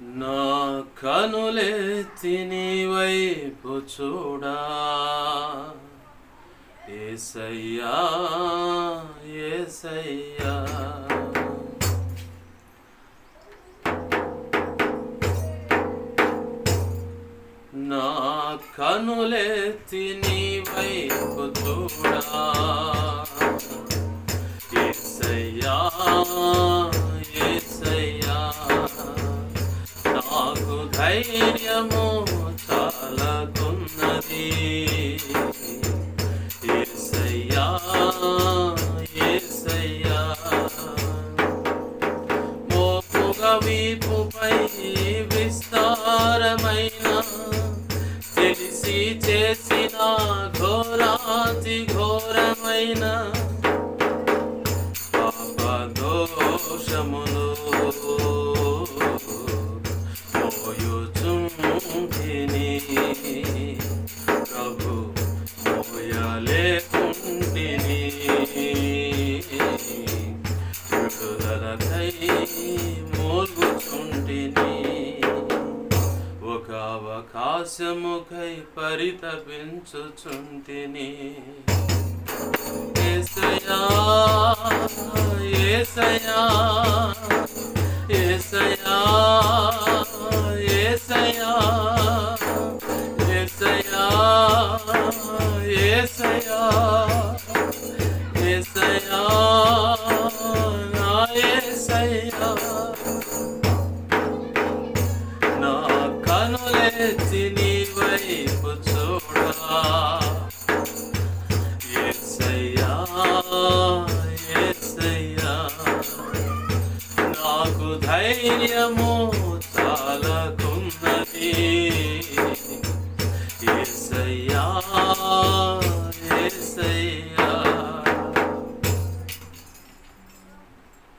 నా కనులెత్తి నీ వైపు చూడా. ఏసయ్యా ఏసయ్యా. నా కనులెత్తి నీ వైపు చూడా. నాకు ధైర్యము చాలకున్నది. ఏసయ్యా ఏసయ్యా మోపుగా వీపుపై విస్తారమైన తెలిసి చేసిన ఘోరాతి ఘోరమైన పాప దోషములు అవకాశముకై పరితపించుచుంటిని. ఏసయా ఏసయా ఏసయా ఏసయా ఏసయా ఏసయా ఏసయా నా ఏసయా తలెత్తి నీ వైపు చూడా. నాకు ధైర్యము చాలకున్నది. యేసయ్యా